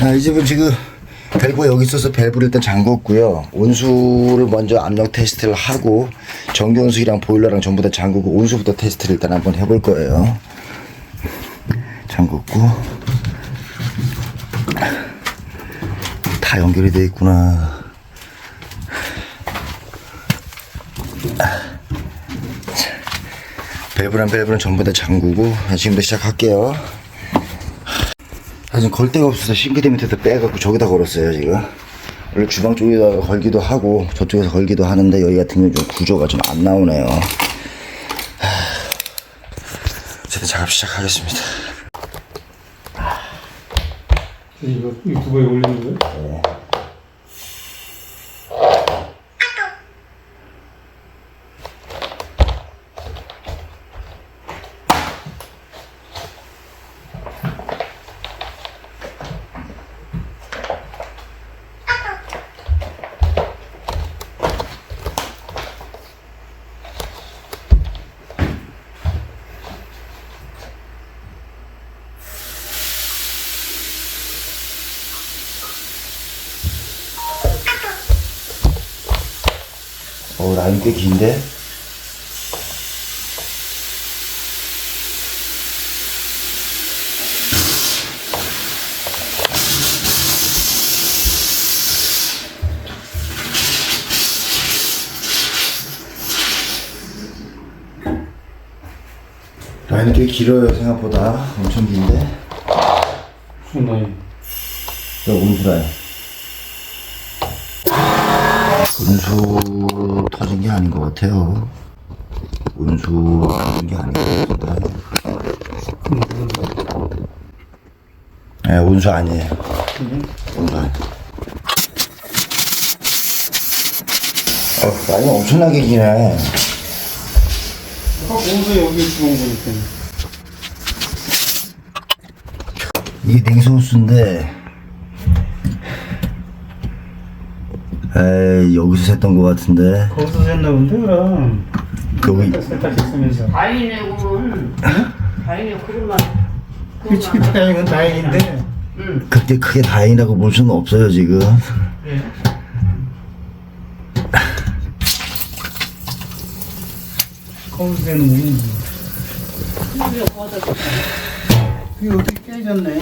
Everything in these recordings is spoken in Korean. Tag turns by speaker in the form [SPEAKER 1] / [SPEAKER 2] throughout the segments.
[SPEAKER 1] 아, 이 집은 지금 밸브가 여기 있어서 밸브를 일단 잠궜고요. 온수를 먼저 압력 테스트를 하고 전기온수기랑 보일러랑 전부 다 잠그고 온수부터 테스트를 일단 한번 해볼 거예요. 잠궜고 다 연결이 돼 있구나. 밸브랑 밸브는 전부 다 잠그고 지금부터 시작할게요. 사실 걸 데가 없어서 싱크대 밑에다 빼갖고 저기다 걸었어요 지금. 원래 주방 쪽에다 걸기도 하고 저쪽에서 걸기도 하는데 여기 같은 경우는 좀 구조가 좀 안 나오네요. 하... 어쨌든 작업 시작하겠습니다.
[SPEAKER 2] 이거 유튜브에 올리는 거예요?
[SPEAKER 1] 어 라인 꽤 긴데? 라인이 꽤 길어요 생각보다. 엄청 긴데?
[SPEAKER 2] 무슨 나이?
[SPEAKER 1] 저 온수 라인 운수 터진 게 아닌 것 같아요. 운수 터진 게 아닌 것 같은데. 네, 운수 아니에요. 운수 아니에요. 어, 라인 엄청나게 기네.
[SPEAKER 2] 공수 여기 주문 보니까
[SPEAKER 1] 이게 냉소호수인데, 에이, 여기서 샜던 것 같은데.
[SPEAKER 2] 거기서 샜나 본데 그럼.
[SPEAKER 1] 여기,
[SPEAKER 2] 세탁 했으면서.
[SPEAKER 3] 다행이네 그건. 다행이네 그릇만.
[SPEAKER 2] 그치 다행은 다행인데.
[SPEAKER 1] 그렇게 크게 다행이라고 볼 수는 없어요, 지금.
[SPEAKER 2] 거기서 샜는 거니 이게 어떻게 깨졌네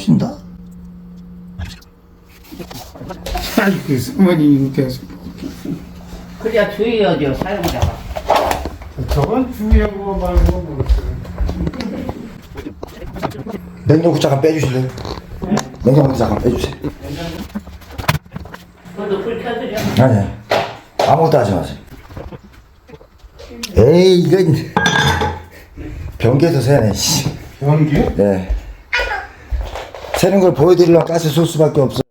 [SPEAKER 1] 떨어진다?
[SPEAKER 2] 아니 그 사모님 계속
[SPEAKER 3] 그래야 주의하죠 사용자가
[SPEAKER 2] 저건 주의하고 말고 모르겠어요
[SPEAKER 1] 냉장고 잠깐 빼주실래요? 냉장고 잠깐 빼주세요.
[SPEAKER 3] 그것도 불 켜드려
[SPEAKER 1] 아니, 아무것도 하지 마세요. 에이, 이건 변기에서 새네, 씨.
[SPEAKER 2] 변기요?
[SPEAKER 1] 네. 새는 걸 보여드리려면 가스 쏠 수밖에 없어.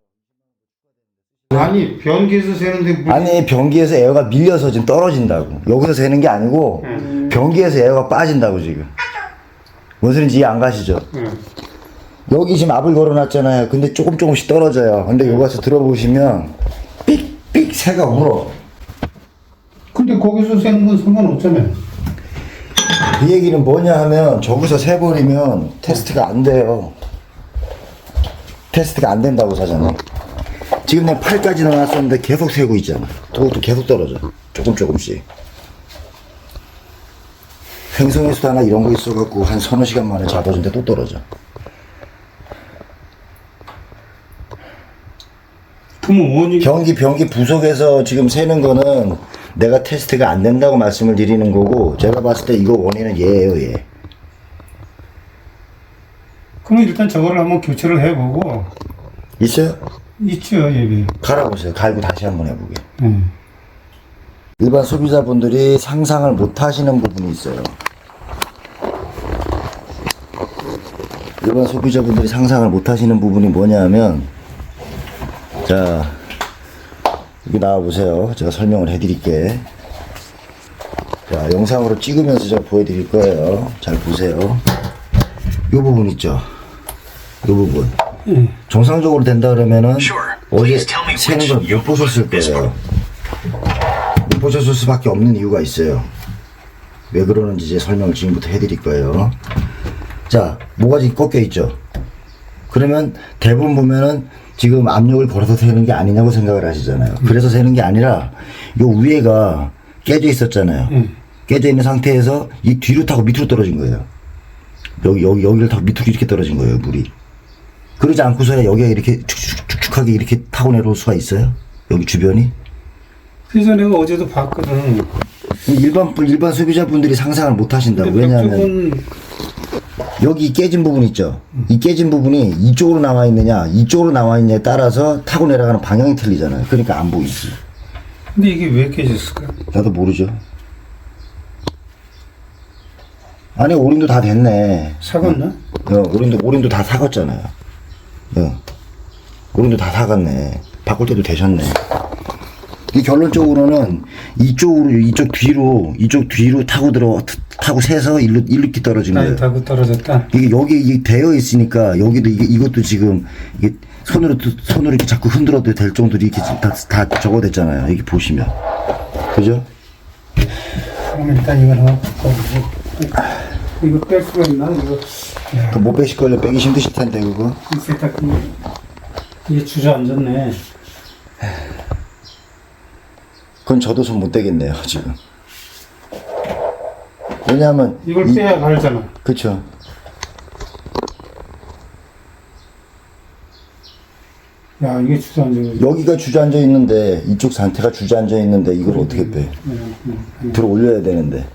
[SPEAKER 2] 아니 변기에서 새는데 물
[SPEAKER 1] 아니, 변기에서 에어가 밀려서 지금 떨어진다고. 여기서 새는 게 아니고, 변기에서 에어가 빠진다고, 지금. 뭔 소리인지 이해 안 가시죠?
[SPEAKER 2] 응.
[SPEAKER 1] 여기 지금 압을 걸어놨잖아요. 근데 조금 조금씩 떨어져요. 근데 여기 가서 들어보시면, 삑삑 새가 울어.
[SPEAKER 2] 근데 거기서 새는 건 상관없잖아요
[SPEAKER 1] 이 얘기는 뭐냐 하면 저기서 세버리면 테스트가 안 돼요. 테스트가 안 된다고 사잖아. 지금 내가 8까지 넣어놨었는데 계속 세고 있잖아. 그것도 계속 떨어져. 조금 조금씩. 횡성에서도 하나 이런 거 있어갖고 한 서너 시간 만에 잡아준데 또 떨어져.
[SPEAKER 2] 원이
[SPEAKER 1] 변기 변기 부속에서 지금 세는 거는 내가 테스트가 안 된다고 말씀을 드리는 거고 제가 봤을 때 이거 원인은 얘예요 얘.
[SPEAKER 2] 그러면 일단 저거를 한번 교체를 해보고
[SPEAKER 1] 있어요?
[SPEAKER 2] 있죠 여기
[SPEAKER 1] 갈아보세요. 갈고 다시 한번 해보게.
[SPEAKER 2] 응.
[SPEAKER 1] 일반 소비자분들이 상상을 못 하시는 부분이 있어요. 일반 소비자분들이 상상을 못 하시는 부분이 뭐냐면, 자, 여기 나와보세요. 제가 설명을 해드릴게. 자, 영상으로 찍으면서 제가 보여드릴 거예요. 잘 보세요. 이 부분 있죠? 이 부분. 정상적으로 된다 그러면은. 어제
[SPEAKER 4] Please tell me
[SPEAKER 1] 새는
[SPEAKER 4] which
[SPEAKER 1] 걸못 보셨을 거예요. 못 보셨을 수밖에 없는 이유가 있어요. 왜 그러는지 이제 설명을 지금부터 해드릴 거예요. 자, 모가지 꺾여 있죠. 그러면 대부분 보면은 지금 압력을 걸어서 세는 게 아니냐고 생각을 하시잖아요. 그래서 세는 게 아니라 요 위에가 깨져 있었잖아요. 깨져 있는 상태에서 이 뒤로 타고 밑으로 떨어진 거예요. 여기 여기 여기를 타고 밑으로 이렇게 떨어진 거예요 물이. 그러지 않고서야 여기가 이렇게 축축축축하게 이렇게 타고 내려올 수가 있어요? 여기 주변이?
[SPEAKER 2] 그래서 내가 어제도 봤거든.
[SPEAKER 1] 일반 분- 일반 소비자분들이 상상을 못 하신다고. 왜냐하면 여기 이 깨진 부분 있죠. 이 깨진 부분이 이쪽으로 나와 있느냐, 이쪽으로 나와 있느냐에 따라서 타고 내려가는 방향이 틀리잖아요. 그러니까 안 보이지.
[SPEAKER 2] 근데 이게 왜 깨졌을까?
[SPEAKER 1] 나도 모르죠. 아니 오림도 다 됐네.
[SPEAKER 2] 사갔나?
[SPEAKER 1] 어, 오림도 오림도 다 사갔잖아요. 어. 오림도 다 사갔네. 바꿀 때도 되셨네. 이 결론적으로는 이쪽으로 이쪽 뒤로 이쪽 뒤로 타고 들어 타고 새서 일로 이렇게 떨어진
[SPEAKER 2] 나이
[SPEAKER 1] 거예요.
[SPEAKER 2] 타고 떨어졌다.
[SPEAKER 1] 이게 여기 이게 되어 있으니까 여기도 이게 이것도 지금 이게 손으로 또- 손으로 이렇게 자꾸 흔들어도 될 정도로 이렇게 다, 다 적어댔잖아요. 여기 보시면 그죠?
[SPEAKER 2] 그럼 일단 이걸 바꿔보고. 이거 뺄 수가 있나? 이거. 야,
[SPEAKER 1] 그못 빼실 걸요. 빼기 힘드실 텐데 그거.
[SPEAKER 2] 이 세탁기. 이게 주저앉았네.
[SPEAKER 1] 그건 저도 손 못 대겠네요 지금. 왜냐하면
[SPEAKER 2] 이걸
[SPEAKER 1] 이-
[SPEAKER 2] 빼야 갈잖아.
[SPEAKER 1] 그쵸.
[SPEAKER 2] 야, 이게 주저앉아.
[SPEAKER 1] 여기가 주저앉아 있는데 이쪽 상태가 주저앉아 있는데 이걸 어떻게 빼? 들어 올려야 되는데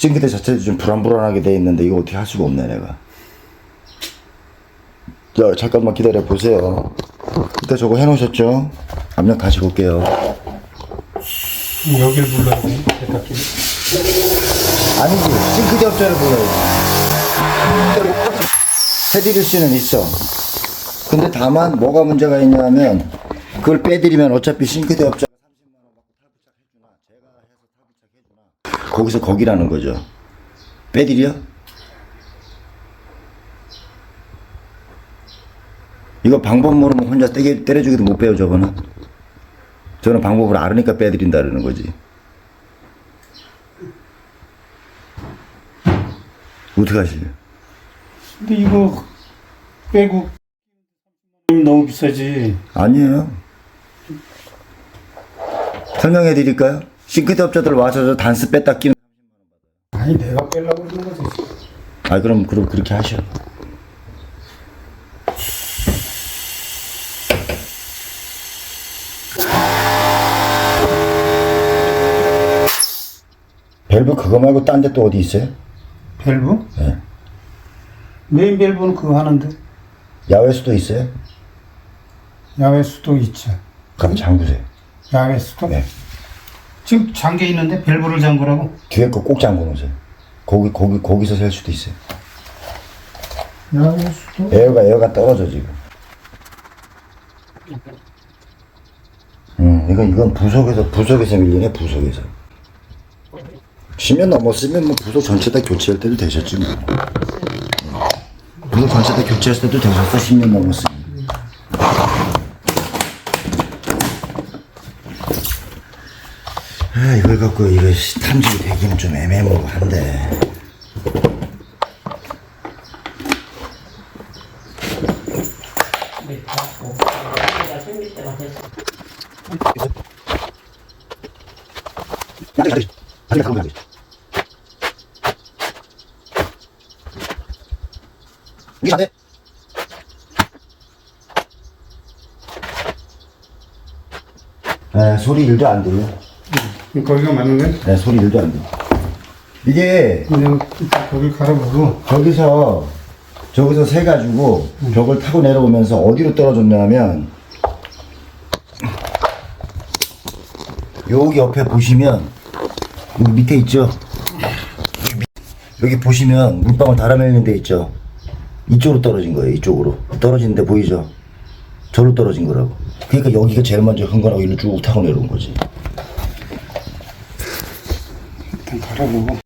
[SPEAKER 1] 싱크대 자체도 좀 불안불안하게 돼 있는데 이거 어떻게 할 수가 없네 내가. 자 잠깐만 기다려 보세요. 일단 저거 해놓으셨죠? 압력 다시 볼게요.
[SPEAKER 2] 여길 불러야 돼. 세탁기.
[SPEAKER 1] 아니지 싱크대 업자를 불러야지. 해드릴 수는 있어. 근데 다만 뭐가 문제가 있냐면 그걸 빼드리면 어차피 싱크대 업자가 30만 원 받고 탈부착 해주나 제가 해서 탈부착 해주나 거기서 거기라는 거죠. 빼드려? 이거 방법 모르면 혼자 때려, 때려주기도 못 빼요 저거는. 저는 방법을 알으니까 빼드린다는 거지. 어떻게 하실래요?
[SPEAKER 2] 근데 이거 빼고 너무 비싸지.
[SPEAKER 1] 아니에요. 설명해 드릴까요? 싱크대 업자들 와서 저 단스 뺐다 끼는.
[SPEAKER 2] 아니 내가 빼려고 그러는 거지.
[SPEAKER 1] 아, 그럼, 그럼 그렇게 하셔. 밸브 그거 말고 딴 데 또 어디 있어요?
[SPEAKER 2] 밸브?
[SPEAKER 1] 예.
[SPEAKER 2] 메인 밸브는 그거 하는데
[SPEAKER 1] 야외 수도 있어요?
[SPEAKER 2] 야외 수도 있죠.
[SPEAKER 1] 그럼 잠그세요.
[SPEAKER 2] 야외 수도?
[SPEAKER 1] 네.
[SPEAKER 2] 지금 잠겨 있는데 밸브를 잠그라고?
[SPEAKER 1] 뒤에 거 꼭 잠궈 놓으세요. 거기, 거기, 거기서 셀 수도 있어요.
[SPEAKER 2] 야외 수도?
[SPEAKER 1] 에어가 에어가 떨어져 지금. 음 이건 이건 부속에서 부속에서 밀리네 부속에서. 10년 넘었으면 뭐 부속 전체 다 교체할 때도 되셨지 뭐. 음. 부속 전체 다 교체할 때도 되셨어 10년 넘었으면. 아 이걸 갖고 이거 탐지기 되기는 좀 애매모호한데. 소리 일도 안 들려.
[SPEAKER 2] 거기가 맞는 거야?
[SPEAKER 1] 네, 소리 일도 안 들려. 이게
[SPEAKER 2] 일단 거길 갈아보고
[SPEAKER 1] 저기서 저기서 세 가지고 벽을 타고 내려오면서 어디로 떨어졌냐면 여기 옆에 보시면 여기 밑에 있죠. 여기, 밑- 여기 보시면 물방울 달아내는 데 있죠. 이쪽으로 떨어진 거예요. 이쪽으로 떨어진 데 보이죠? 저로 떨어진 거라고. 그러니까 여기가 제일 먼저 흥건하고 일로 쭉 타고 내려온 거지.
[SPEAKER 2] 일단 갈아보고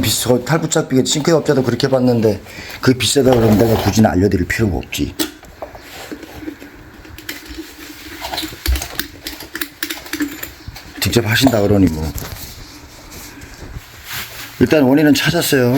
[SPEAKER 1] 비싸 탈부착비가 싱크업자도 그렇게 받는데 그게 비싸다 그러면 내가 굳이 알려드릴 필요가 없지. 직접 하신다 그러니 뭐. 일단 원인은 찾았어요